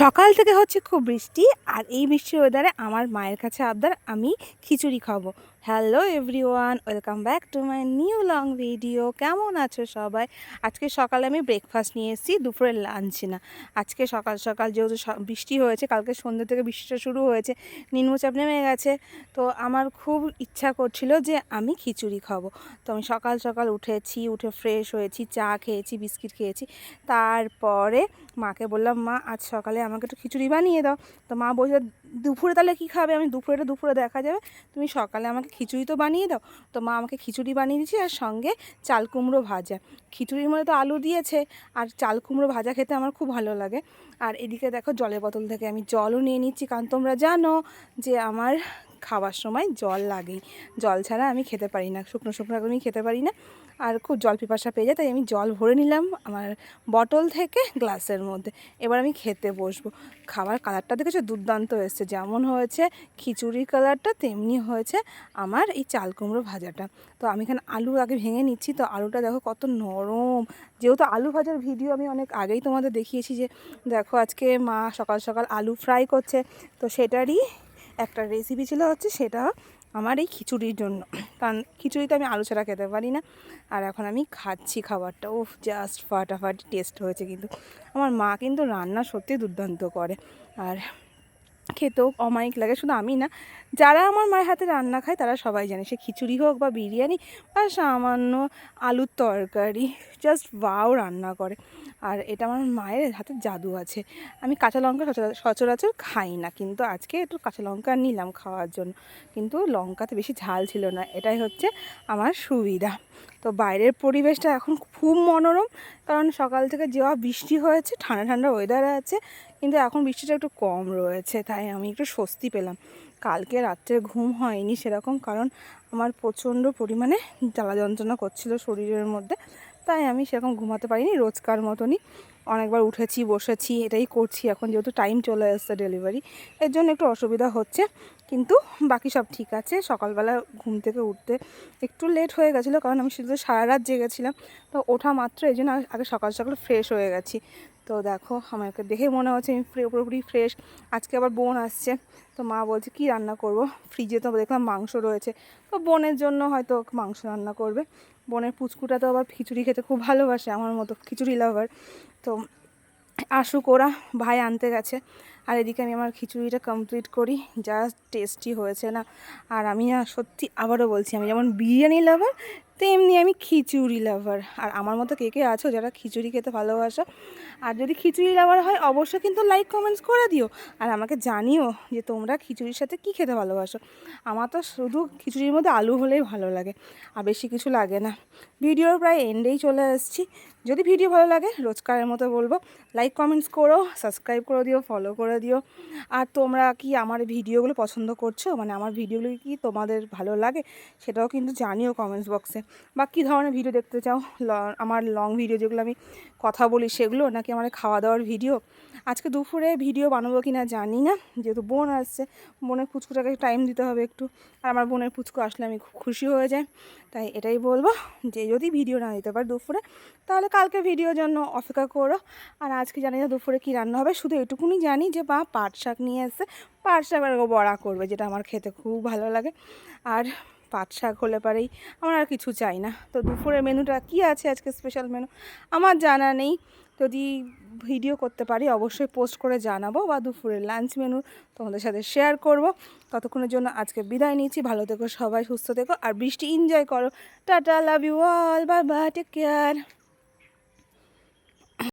সকাল থেকে হচ্ছে খুব বৃষ্টি, আর এই বৃষ্টির ওয়েদারে আমার মায়ের কাছে আবদার, আমি খিচুড়ি খাব। Hello everyone, welcome back to my new long video. কেমন আছো সবাই? আজকে সকালে আমি ব্রেকফাস্ট নিয়ে এসেছি, দুপুরের লাঞ্চ না। আজকে সকাল সকাল যেহেতু বৃষ্টি হয়েছে, কালকে সন্ধ্যে থেকে বৃষ্টিটা শুরু হয়েছে নিম্নচাপ নেমে গেছে। তো আমার খুব ইচ্ছা করছিল যে আমি খিচুড়ি খাব। তো আমি সকাল সকাল উঠেছি, উঠে ফ্রেশ হয়েছি, চা খেয়েছি, বিস্কিট খেয়েছি। তারপরে মাকে বললাম, মা, আজ সকালে আমাকে একটু খিচুড়ি বানিয়ে দাও। তো মা বলছে দুপুরে তাহলে কী খাবে? আমি দুপুরেটা দুপুরে দেখা যাবে। তুমি সকালে আমাকে খিচুড়ি তো বানিয়ে দাও। তো মা আমাকে খিচুড়ি বানিয়ে দিয়েছি আর সঙ্গে চাল কুমড়ো ভাজা। খিচুড়ির মধ্যে তো আলু দিয়েছে আর চাল কুমড়ো ভাজা খেতে আমার খুব ভালো লাগে। আর এদিকে দেখো জলের বোতল থেকে আমি জলও নিয়ে নিচ্ছি। কারণ তোমরা জানো যে আমার খাওয়ার সময় জল লাগেই। জল ছাড়া আমি খেতে পারি না। শুকনো শুকনো একদমই খেতে পারি না। আর খুব জল পিপাসা পেয়ে যায়, তাই আমি জল ভরে নিলাম আমার বটল থেকে গ্লাসের মধ্যে। এবার আমি খেতে বসবো। খাবার কালারটা দেখেছ? দুর্দান্ত এসছে। যেমন হয়েছে খিচুড়ির কালারটা, তেমনি হয়েছে আমার এই চাল কুমড়ো ভাজাটা। তো আমি এখানে আলু আগে ভেঙে নিচ্ছি। তো আলুটা দেখো কত নরম। যেহেতু আলু ভাজার ভিডিও আমি অনেক আগেই তোমাদের দেখিয়েছি যে, দেখো আজকে মা সকাল সকাল আলু ফ্রাই করছে। তো সেটারই একটা রেসিপি ছিল হচ্ছে সেটা আমার এই খিচুড়ির জন্য। কারণ খিচুড়িতে আমি আলু ছাড়া খেতে পারি না। আর এখন আমি খাচ্ছি খাবারটা। ও জাস্ট ফাটাফাটি টেস্ট হয়েছে কিন্তু। আমার মা কিন্তু রান্না সত্যি দুর্দান্ত করে। আর খেতেও অমায়িক লাগে, শুধু আমি না। যারা আমার মায়ের হাতে রান্না খায়, তারা সবাই জানে। সে খিচুড়ি হোক বা বিরিয়ানি বা সামান্য আলুর তরকারি জাস্ট বাও রান্না করে। আর এটা আমার মায়ের হাতে জাদু আছে। আমি কাঁচা লঙ্কা সচরা- সচরাচর খাই না, কিন্তু আজকে একটু কাঁচা লঙ্কা নিলাম খাওয়ার জন্য। কিন্তু লঙ্কাতে বেশি ঝাল ছিল না। এটাই হচ্ছে আমার সুবিধা। তো বাইরের পরিবেশটা এখন খুব মনোরম, কারণ সকাল থেকে যেওয়া বৃষ্টি হয়েছে, ঠান্ডা ঠান্ডা ওয়েদার আছে কিন্তু এখন বৃষ্টিটা একটু কম রয়েছে, তাই আমি একটু স্বস্তি পেলাম। কালকে রাত্রে ঘুম হয়নি সেরকম কারণ আমার প্রচণ্ড পরিমাণে জ্বালা যন্ত্রণা করছিল শরীরের মধ্যে, তাই আমি সেরকম ঘুমাতে পারিনি, রোজকার মতনই অনেকবার উঠেছি, বসেছি, এটাই করছি। এখন যেহেতু টাইম চলে আসছে ডেলিভারি এর জন্য একটু অসুবিধা হচ্ছে, কিন্তু বাকি সব ঠিক আছে। সকালবেলা ঘুম থেকে উঠতে একটু লেট হয়ে গেছিল কারণ আমি শুধু সারা রাত জেগেছিলাম, তো ওঠা মাত্র এই জন্য আগে সকাল সকাল ফ্রেশ হয়ে গেছি। তো দেখো, আমাকে দেখে মনে হচ্ছে আমি পুরোপুরি ফ্রেশ আজকে আবার বোন আসছে, তো মা বলছে, কি রান্না করব? ফ্রিজে তো দেখলাম মাংস রয়েছে। তো বোনের জন্য হয়তো মাংস রান্না করবে। বোনের পুচকুটা তো আবার খিচুড়ি খেতে খুব ভালোবাসে, আমার মতো খিচুড়ি লাভার তো আসুক ওরা, ভাই আনতে গেছে। আর এদিকে আমি আমার খিচুড়িটা কমপ্লিট করি জাস্ট টেস্টি হয়েছে না। আর আমি না সত্যি আবারও বলছি, আমি যেমন বিরিয়ানি লাভার তেমনি আমি খিচুড়ি লাভার আর আমার মতো কে কে আছো যারা খিচুড়ি খেতে ভালোবাসো আর যদি খিচুড়ি লাভার হয়, অবশ্যই কিন্তু লাইক কমেন্টস করে দিও। আর আমাকে জানিও যে তোমরা খিচুড়ির সাথে কি খেতে ভালোবাসো। আমার তো শুধু খিচুড়ির মধ্যে আলু হলেই ভালো লাগে, আর বেশি কিছু লাগে না। ভিডিওর প্রায় এন্ডেই চলে এসেছি যদি ভিডিও ভালো লাগে, রোজকারের মতো বলব লাইক কমেন্টস করো সাবস্ক্রাইব করে দিও ফলো করে দিও। আর তোমরা কি আমার ভিডিওগুলো পছন্দ করছ? মানে আমার ভিডিওগুলো কি তোমাদের ভালো লাগে? সেটাও কিন্তু জানিও কমেন্টস বক্সে বা কী ধরনের ভিডিও দেখতে চাও? আমার লং ভিডিও যেগুলো আমি কথা বলি সেগুলো, নাকি আমার খাওয়া দাওয়ার ভিডিও? আজকে দুপুরে ভিডিও বানাবো কি না জানি না, যেহেতু বোন আসছে, বোনের পুচকুটাকে টাইম দিতে হবে একটু। আর আমার বোনের পুচকু আসলে আমি খুব খুশি হয়ে যাই, তাই এটাই বলব যে যদি ভিডিও না দিতে পারে দুপুরে, তাহলে কালকে ভিডিওর জন্য অপেক্ষা করো। আর আজকে জানি না দুপুরে কী রান্না হবে, শুধু এটুকুনি জানি যে বা পাট শাক নিয়ে এসে পাট শাক বড়া করবে, যেটা আমার খেতে খুব ভালো লাগে। আর পাট শাক হলে পারেই, আমার আর কিছু চাই না। তো দুপুরের মেনুটা কী আছে আজকে স্পেশাল মেনু আমার জানা নেই। যদি ভিডিও করতে পারি, অবশ্যই পোস্ট করে জানাব বা দুপুরের লাঞ্চ মেনু তোমাদের সাথে শেয়ার করব। ততক্ষণের জন্য আজকে বিদায় নিচ্ছি। ভালো থেকো সবাই, সুস্থ থেকো আর বৃষ্টি এনজয় করো। Ta ta love you all bye bye take care